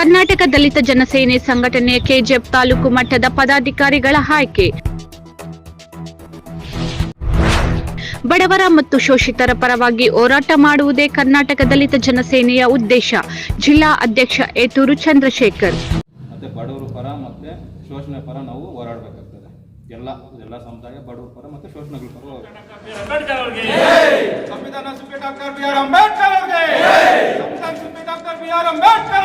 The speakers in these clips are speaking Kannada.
ಕರ್ನಾಟಕ ದಲಿತ ಜನಸೇನೆ ಸಂಘಟನೆಯ ಕೆಜಿಎಫ್ ತಾಲೂಕು ಮಟ್ಟದ ಪದಾಧಿಕಾರಿಗಳ ಆಯ್ಕೆ. ಬಡವರ ಮತ್ತು ಶೋಷಿತರ ಪರವಾಗಿ ಹೋರಾಟ ಮಾಡುವುದೇ ಕರ್ನಾಟಕ ದಲಿತ ಜನಸೇನೆಯ ಉದ್ದೇಶ. ಜಿಲ್ಲಾ ಅಧ್ಯಕ್ಷ ಏತೂರು ಚಂದ್ರಶೇಖರ್. ಮತ್ತು ಬಡವರ ಪರ ಮತ್ತು ಶೋಷಣೆ ಪರ ನಾವು ಹೋರಾಡಬೇಕಾಗ್ತದೆ. ಎಲ್ಲ ಎಲ್ಲ ಸಮುದಾಯ ಬಡವರ ಪರ ಮತ್ತು ಶೋಷಣೆಗಳ ಪರ ಅಂಬೇಡ್ಕರ್ ಅವರಿಗೆ ಸಂವಿಧಾನ supreme doctor B R Ambedkar ಅವರಿಗೆ. ಸಂವಿಧಾನ supreme doctor B R Ambedkar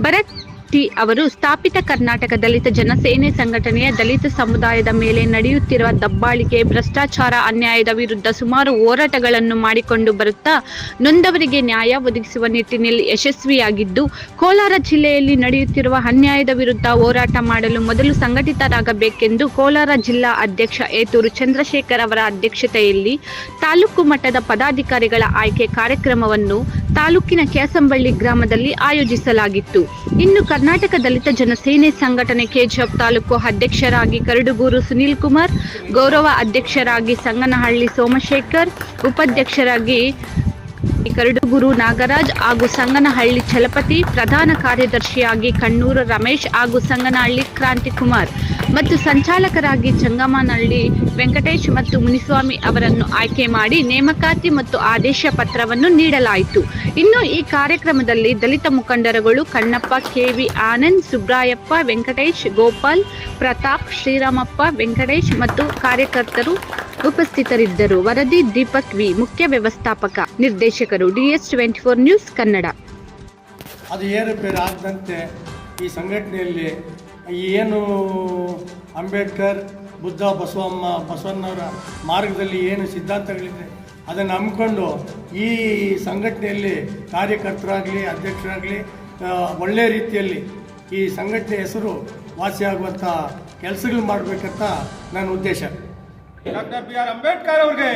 Bharat T ಅವರು ಸ್ಥಾಪಿತ ಕರ್ನಾಟಕ ದಲಿತ ಜನಸೇನೆ ಸಂಘಟನೆಯ ದಲಿತ ಸಮುದಾಯದ ಮೇಲೆ ನಡೆಯುತ್ತಿರುವ ದಬ್ಬಾಳಿಕೆ, ಭ್ರಷ್ಟಾಚಾರ, ಅನ್ಯಾಯದ ವಿರುದ್ಧ ಸುಮಾರು ಹೋರಾಟಗಳನ್ನು ಮಾಡಿಕೊಂಡು ಬರುತ್ತಾ ನೊಂದವರಿಗೆ ನ್ಯಾಯ ಒದಗಿಸುವ ನಿಟ್ಟಿನಲ್ಲಿ ಯಶಸ್ವಿಯಾಗಿದ್ದು, ಕೋಲಾರ ಜಿಲ್ಲೆಯಲ್ಲಿ ನಡೆಯುತ್ತಿರುವ ಅನ್ಯಾಯದ ವಿರುದ್ಧ ಹೋರಾಟ ಮಾಡಲು ಮೊದಲು ಸಂಘಟಿತರಾಗಬೇಕೆಂದು ಕೋಲಾರ ಜಿಲ್ಲಾ ಅಧ್ಯಕ್ಷ ಏತೂರು ಚಂದ್ರಶೇಖರ್ ಅವರ ಅಧ್ಯಕ್ಷತೆಯಲ್ಲಿ ತಾಲೂಕು ಮಟ್ಟದ ಪದಾಧಿಕಾರಿಗಳ ಆಯ್ಕೆ ಕಾರ್ಯಕ್ರಮವನ್ನು ತಾಲೂಕಿನ ಕ್ಯಾಸಂಬಳ್ಳಿ ಗ್ರಾಮದಲ್ಲಿ ಆಯೋಜಿಸಲಾಗಿತ್ತು. ಇನ್ನು ಕರ್ನಾಟಕ ದಲಿತ ಜನಸೇನೆ ಸಂಘಟನೆ ಕೆಜಿಎಫ್ ತಾಲೂಕು ಅಧ್ಯಕ್ಷರಾಗಿ ಕರಡುಗೂರು ಸುನೀಲ್ ಕುಮಾರ್, ಗೌರವ ಅಧ್ಯಕ್ಷರಾಗಿ ಸಂಗನಹಳ್ಳಿ ಸೋಮಶೇಖರ್, ಉಪಾಧ್ಯಕ್ಷರಾಗಿ ಕರಡುಗುರು ನಾಗರಾಜ್ ಹಾಗೂ ಸಂಗನಹಳ್ಳಿ ಚಲಪತಿ ಪ್ರಧಾನ ಕಾರ್ಯದರ್ಶಿಯಾಗಿ ಕಣ್ಣೂರು ರಮೇಶ್ ಹಾಗೂ ಸಂಗನಹಳ್ಳಿ ಕ್ರಾಂತಿಕುಮಾರ್. ಮತ್ತು ಸಂಚಾಲಕರಾಗಿ ಚಂಗಮ್ಮನಹಳ್ಳಿ ವೆಂಕಟೇಶ್ ಮತ್ತು ಮುನಿಸ್ವಾಮಿ ಅವರನ್ನು ಆಯ್ಕೆ ಮಾಡಿ ನೇಮಕಾತಿ ಮತ್ತು ಆದೇಶ ಪತ್ರವನ್ನು ನೀಡಲಾಯಿತು. ಇನ್ನು ಈ ಕಾರ್ಯಕ್ರಮದಲ್ಲಿ ದಲಿತ ಮುಖಂಡರುಗಳು ಕಣ್ಣಪ್ಪ, ಕೆವಿ ಆನಂದ್, ಸುಬ್ರಾಯಪ್ಪ, ವೆಂಕಟೇಶ್, ಗೋಪಾಲ್, ಪ್ರತಾಪ್, ಶ್ರೀರಾಮಪ್ಪ, ವೆಂಕಟೇಶ್ ಮತ್ತು ಕಾರ್ಯಕರ್ತರು ಉಪಸ್ಥಿತರಿದ್ದರು. ವರದಿ ದೀಪಕ್ ವಿ, ಮುಖ್ಯ ವ್ಯವಸ್ಥಾಪಕ, ನಿರ್ದೇಶಕರು DS twenty four news Kannada. ಅದು ಏರುಪೇರು ಆದಂತೆ ಈ ಸಂಘಟನೆಯಲ್ಲಿ ಏನು ಅಂಬೇಡ್ಕರ್ ಬುದ್ಧ ಬಸವಮ್ಮ ಬಸವಣ್ಣವರ ಮಾರ್ಗದಲ್ಲಿ ಏನು ಸಿದ್ಧಾಂತಗಳಿದೆ ಅದನ್ನು ನಂಬಿಕೊಂಡು ಈ ಸಂಘಟನೆಯಲ್ಲಿ ಕಾರ್ಯಕರ್ತರಾಗಲಿ ಅಧ್ಯಕ್ಷರಾಗಲಿ ಒಳ್ಳೆಯ ರೀತಿಯಲ್ಲಿ ಈ ಸಂಘಟನೆ ಹೆಸರು ವಾಸಿಯಾಗುವಂಥ ಕೆಲಸಗಳು ಮಾಡಬೇಕಂತ ನನ್ನ ಉದ್ದೇಶ. ಡಾಕ್ಟರ್ ಬಿ ಆರ್ ಅಂಬೇಡ್ಕರ್ ಅವ್ರಿಗೆ.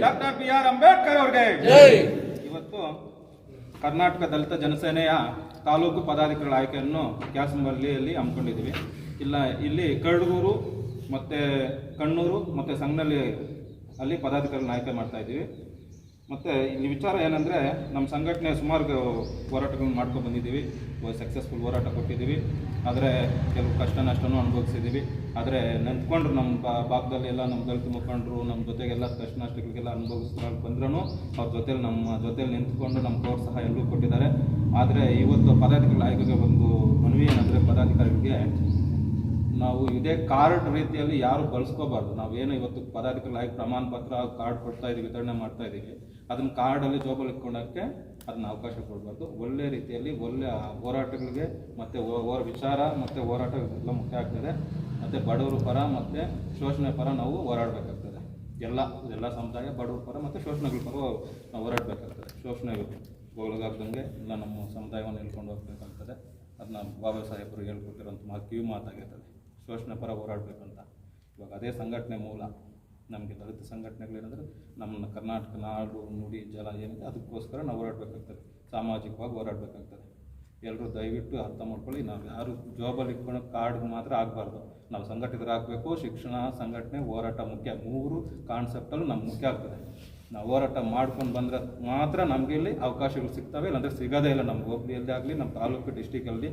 ಡಾಕ್ಟರ್ ಬಿ ಆರ್ ಅಂಬೇಡ್ಕರ್ ಅವ್ರಿಗೆ. ಇವತ್ತು ಕರ್ನಾಟಕ ದಲಿತ ಜನಸೇನೆಯ ತಾಲೂಕು ಪದಾಧಿಕಾರಿಗಳ ಆಯ್ಕೆಯನ್ನು ಕ್ಯಾಸಂಬಳ್ಳಿಯಲ್ಲಿ ಹಮ್ಮಿಕೊಂಡಿದ್ದೀವಿ. ಇಲ್ಲ, ಇಲ್ಲಿ ಕರಡೂರು ಮತ್ತು ಕಣ್ಣೂರು ಮತ್ತು ಸಂಗನಲ್ಲಿ ಅಲ್ಲಿ ಪದಾಧಿಕಾರಿಗಳನ್ನ ಆಯ್ಕೆ ಮಾಡ್ತಾ ಇದ್ದೀವಿ. ಮತ್ತು ಇಲ್ಲಿ ವಿಚಾರ ಏನಂದರೆ ನಮ್ಮ ಸಂಘಟನೆ ಸುಮಾರು ಹೋರಾಟಗಳನ್ನ ಮಾಡ್ಕೊಂಡು ಬಂದಿದ್ದೀವಿ. ಸಕ್ಸಸ್ಫುಲ್ ಹೋರಾಟ ಕೊಟ್ಟಿದ್ದೀವಿ. ಆದರೆ ಕೆಲವು ಕಷ್ಟ ನಷ್ಟನೂ ಅನುಭವಿಸಿದ್ದೀವಿ. ಆದರೆ ನೆನ್ತ್ಕೊಂಡ್ರು ನಮ್ಮ ಬಾ- ಭಾಗದಲ್ಲಿ ಎಲ್ಲ ನಮ್ಮ ದಲಿತ ಮುಖಂಡರು, ನಮ್ಮ ಜೊತೆಗೆಲ್ಲ ಕಷ್ಟ ನಷ್ಟಗಳಿಗೆಲ್ಲ ಅನುಭವಿಸ್ತಾ ಬಂದ್ರೂ ಅವ್ರ ಜೊತೆಲಿ ನಮ್ಮ, ಜೊತೆಲಿ ನಿಂತ್ಕೊಂಡು ನಮ್ಮ ಪ್ರೋತ್ಸಾಹ ಎಲ್ಲರೂ ಕೊಟ್ಟಿದ್ದಾರೆ. ಆದರೆ ಇವತ್ತು ಪದಾಧಿಕಾರಿಗಳ ಆಯ್ಕೆಗೆ ಒಂದು ಮನವಿ ಏನಂದರೆ ಪದಾಧಿಕಾರಿಗಳಿಗೆ ನಾವು ಇದೇ ಕಾರ್ಡ್ ರೀತಿಯಲ್ಲಿ ಯಾರು ಬಳಸ್ಕೋಬಾರ್ದು. ನಾವೇನು ಇವತ್ತು ಪದಾಧಿಕಾರಿ ಆಯ್ಕೆ ಪ್ರಮಾಣ ಪತ್ರ, ಕಾರ್ಡ್ ಕೊಡ್ತಾ ಇದೀವಿ, ವಿತರಣೆ ಮಾಡ್ತಾ ಇದ್ದೀವಿ ಅದನ್ನ ಕಾರ್ಡಲ್ಲಿ ಜೋಬಲ್ಲಿ ಇಟ್ಕೊಳ್ಳೋಕ್ಕೆ ಅದನ್ನ ಅವಕಾಶ ಕೊಡಬಾರ್ದು. ಒಳ್ಳೆ ರೀತಿಯಲ್ಲಿ ಒಳ್ಳೆ ಹೋರಾಟಗಳಿಗೆ ಮತ್ತು ಹೋರ ವಿಚಾರ ಮತ್ತು ಹೋರಾಟ ಮುಖ್ಯ ಆಗ್ತದೆ. ಮತ್ತು ಬಡವರ ಪರ ಮತ್ತು ಶೋಷಣೆ ಪರ ನಾವು ಹೋರಾಡಬೇಕಾಗ್ತದೆ. ಎಲ್ಲ ಎಲ್ಲ ಸಮುದಾಯ ಬಡವರ ಪರ ಮತ್ತು ಶೋಷಣೆಗಳ ಪರ ನಾವು ಹೋರಾಡಬೇಕಾಗ್ತದೆ. ಶೋಷಣೆಗಳು ಒಳಗಾಗ್ದಂಗೆ ಎಲ್ಲ ನಮ್ಮ ಸಮುದಾಯವನ್ನು ಹೇಳ್ಕೊಂಡು ಹೋಗ್ಬೇಕಾಗ್ತದೆ. ಅದನ್ನ ಬಾಬಾ ಸಾಹೇಬರು ಹೇಳ್ಕೊಟ್ಟಿರೋಂಥ ಮಾತು ಕಿವಿ ಮಾತಾಗಿರ್ತದೆ ಶೋಷಣೆ ಪರ ಹೋರಾಡಬೇಕಂತ. ಇವಾಗ ಅದೇ ಸಂಘಟನೆ ಮೂಲ. ನಮಗೆ ದಲಿತ ಸಂಘಟನೆಗಳೇನಂದ್ರೆ ನಮ್ಮ ಕರ್ನಾಟಕ ನಾಡು ನುಡಿ ಜಲ ಏನಿದೆ ಅದಕ್ಕೋಸ್ಕರ ನಾವು ಹೋರಾಡಬೇಕಾಗ್ತದೆ. ಸಾಮಾಜಿಕವಾಗಿ ಹೋರಾಡಬೇಕಾಗ್ತದೆ. ಎಲ್ಲರೂ ದಯವಿಟ್ಟು ಅರ್ಥ ಮಾಡ್ಕೊಳ್ಳಿ, ನಾವು ಯಾರು ಜಾಬಲ್ಲಿ ಇಟ್ಕೊಳೋ ಕಾರ್ಡ್ ಮಾತ್ರ ಆಗಬಾರ್ದು. ನಾವು ಸಂಘಟಿತರಾಗಬೇಕು, ಶಿಕ್ಷಣ, ಸಂಘಟನೆ, ಹೋರಾಟ ಮುಖ್ಯ. ಮೂರು ಕಾನ್ಸೆಪ್ಟಲ್ಲೂ ನಮ್ಗೆ ಮುಖ್ಯ ಆಗ್ತದೆ. ನಾವು ಹೋರಾಟ ಮಾಡ್ಕೊಂಡು ಬಂದ್ರೆ ಮಾತ್ರ ನಮಗೆ ಇಲ್ಲಿ ಅವಕಾಶಗಳು ಸಿಗ್ತವೆ, ಇಲ್ಲಾಂದರೆ ಸಿಗೋದೇ ಇಲ್ಲ. ನಮ್ಮ ಹೋಬಳಿಯಲ್ಲಿ ಆಗಲಿ, ನಮ್ಮ ತಾಲೂಕು ಡಿಸ್ಟಿಕಲ್ಲಿ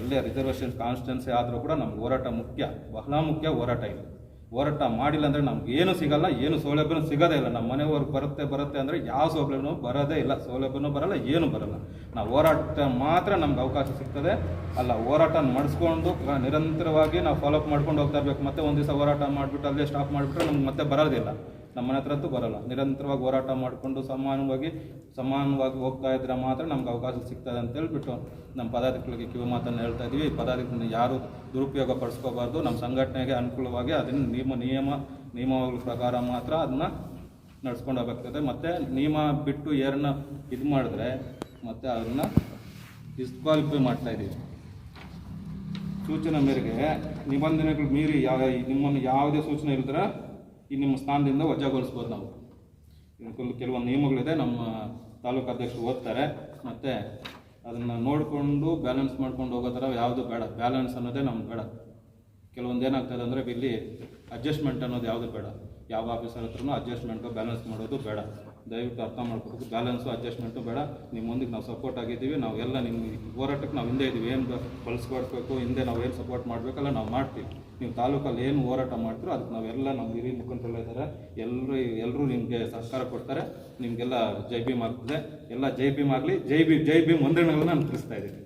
ಎಲ್ಲೇ ರಿಸರ್ವೇಷನ್ ಕಾನ್ಸ್ಟೆನ್ಸಿ ಆದರೂ ಕೂಡ ನಮ್ಗೆ ಹೋರಾಟ ಮುಖ್ಯ, ಬಹಳ ಮುಖ್ಯ ಹೋರಾಟ ಇದೆ. ಹೋರಾಟ ಮಾಡಿಲ್ಲ ಅಂದರೆ ನಮ್ಗೆ ಏನು ಸಿಗಲ್ಲ, ಏನು ಸೌಲಭ್ಯನೂ ಸಿಗೋದೇ ಇಲ್ಲ. ನಮ್ಮ ಮನೆಯವ್ರಿಗೆ ಬರುತ್ತೆ ಬರುತ್ತೆ ಅಂದರೆ ಯಾವ ಸೌಲಭ್ಯನೂ ಬರೋದೇ ಇಲ್ಲ, ಸೌಲಭ್ಯನೂ ಬರಲ್ಲ, ಏನು ಬರಲ್ಲ. ನಾವು ಹೋರಾಟ ಮಾತ್ರ ನಮ್ಗೆ ಅವಕಾಶ ಸಿಗ್ತದೆ. ಅಲ್ಲ ಹೋರಾಟ ಮಾಡಿಸ್ಕೊಂಡು ನಿರಂತರವಾಗಿ ನಾವು ಫಾಲೋಅಪ್ ಮಾಡ್ಕೊಂಡು ಹೋಗ್ತಾ ಇರಬೇಕು. ಮತ್ತೆ ಒಂದು ದಿವಸ ಹೋರಾಟ ಮಾಡಿಬಿಟ್ಟು ಅಲ್ಲೇ ಸ್ಟಾಪ್ ಮಾಡಿಬಿಟ್ರೆ ನಮ್ಗೆ ಮತ್ತೆ ಬರೋದಿಲ್ಲ. ನಮ್ಮ ಮನೆ ಹತ್ರ ಅಂತೂ ಬರಲ್ಲ. ನಿರಂತರವಾಗಿ ಹೋರಾಟ ಮಾಡಿಕೊಂಡು ಸಮಾನವಾಗಿ ಸಮಾನವಾಗಿ ಹೋಗ್ತಾ ಇದ್ರೆ ಮಾತ್ರ ನಮ್ಗೆ ಅವಕಾಶ ಸಿಗ್ತದೆ ಅಂತ ಹೇಳ್ಬಿಟ್ಟು ನಮ್ಮ ಪದಾಧಿಕಾರಿಗೆ ಕಿವಿ ಮಾತನ್ನು ಹೇಳ್ತಾ ಇದೀವಿ ಪದಾಧಿಕಾರಿನ ಯಾರು ದುರುಪಯೋಗ ಪಡಿಸ್ಕೋಬಾರ್ದು ನಮ್ಮ ಸಂಘಟನೆಗೆ ಅನುಕೂಲವಾಗಿ ಅದನ್ನು ನಿಯಮ ನಿಯಮ, ನಿಯಮಗಳ ಪ್ರಕಾರ ಮಾತ್ರ ಅದನ್ನ ನಡ್ಸ್ಕೊಂಡು ಹೋಗ್ತದೆ ಮತ್ತು ನಿಯಮ ಬಿಟ್ಟು ಏರನ್ನ ಇದು ಮಾಡಿದ್ರೆ ಮತ್ತೆ ಅದನ್ನ ಡಿಸ್ಕ್ವಾಲಿಫೈ ಮಾಡ್ತಾ ಇದ್ದೀವಿ. ಸೂಚನೆ ಮೇರೆಗೆ ನಿಬಂಧನೆಗಳು ಮೀರಿ ಯಾವ ನಿಮ್ಮನ್ನು ಯಾವುದೇ ಸೂಚನೆ ಇಲ್ದ್ರೆ ಈ ನಿಮ್ಮ ಸ್ಥಾನದಿಂದ ವಜಾಗೊಳಿಸ್ಬೋದು ನಾವು. ಕೆಲವೊಂದು ನಿಯಮಗಳಿದೆ, ನಮ್ಮ ತಾಲೂಕು ಅಧ್ಯಕ್ಷರು ಓದ್ತಾರೆ. ಮತ್ತು ಅದನ್ನು ನೋಡಿಕೊಂಡು ಬ್ಯಾಲೆನ್ಸ್ ಮಾಡ್ಕೊಂಡು ಹೋಗೋ ಥರ ಯಾವುದು ಬೇಡ. ಬ್ಯಾಲೆನ್ಸ್ ಅನ್ನೋದೇ ನಮ್ಗೆ ಬೇಡ. ಕೆಲವೊಂದು ಏನಾಗ್ತದೆ ಅಂದರೆ ಇಲ್ಲಿ ಅಡ್ಜಸ್ಟ್ಮೆಂಟ್ ಅನ್ನೋದು ಯಾವುದು ಬೇಡ. ಯಾವ ಆಫೀಸರ್ ಹತ್ರನೂ ಅಡ್ಜಸ್ಟ್ಮೆಂಟು ಬ್ಯಾಲೆನ್ಸ್ ಮಾಡೋದು ಬೇಡ. ದಯವಿಟ್ಟು ಅರ್ಥ ಮಾಡ್ಕೋಬೇಕು. ಬ್ಯಾಲೆನ್ಸು ಅಡ್ಜಸ್ಟ್ಮೆಂಟು ಬೇಡ. ನಿಮ್ಮ ಮುಂದಕ್ಕೆ ನಾವು ಸಪೋರ್ಟ್ ಆಗಿದ್ದೀವಿ. ನಾವು ಎಲ್ಲ ನಿಮ್ಮ ಹೋರಾಟಕ್ಕೆ ನಾವು ಹಿಂದೆ ಇದ್ದೀವಿ ಏನು ಬಳಸ್ಕೊಡ್ಬೇಕು ಹಿಂದೆ ನಾವು ಏನು ಸಪೋರ್ಟ್ ಮಾಡಬೇಕಲ್ಲ ನಾವು ಮಾಡ್ತೀವಿ. ನೀವು ತಾಲೂಕಲ್ಲಿ ಏನು ಹೋರಾಟ ಮಾಡ್ತೀರೋ ಅದಕ್ಕೆ ನಾವೆಲ್ಲ ನಮ್ಮ ಹಿರಿಯ ಮುಖಂಡರೆಲ್ಲ ಇದ್ದಾರೆ ಎಲ್ಲರೂ ಎಲ್ಲರೂ ನಿಮಗೆ ಸಹಕಾರ ಕೊಡ್ತಾರೆ. ನಿಮಗೆಲ್ಲ ಜೈ ಭೀಮ್ ಆಗ್ತದೆ. ಎಲ್ಲ ಜೈ ಭೀಮ್ ಆಗಲಿ. ಜೈ ಭೀಮ್ ಜೈ ಭೀಮ್ ವಂದನೆಗಳನ್ನ ನಾನು ತಿಳಿಸ್ತಾ ಇದ್ದೀನಿ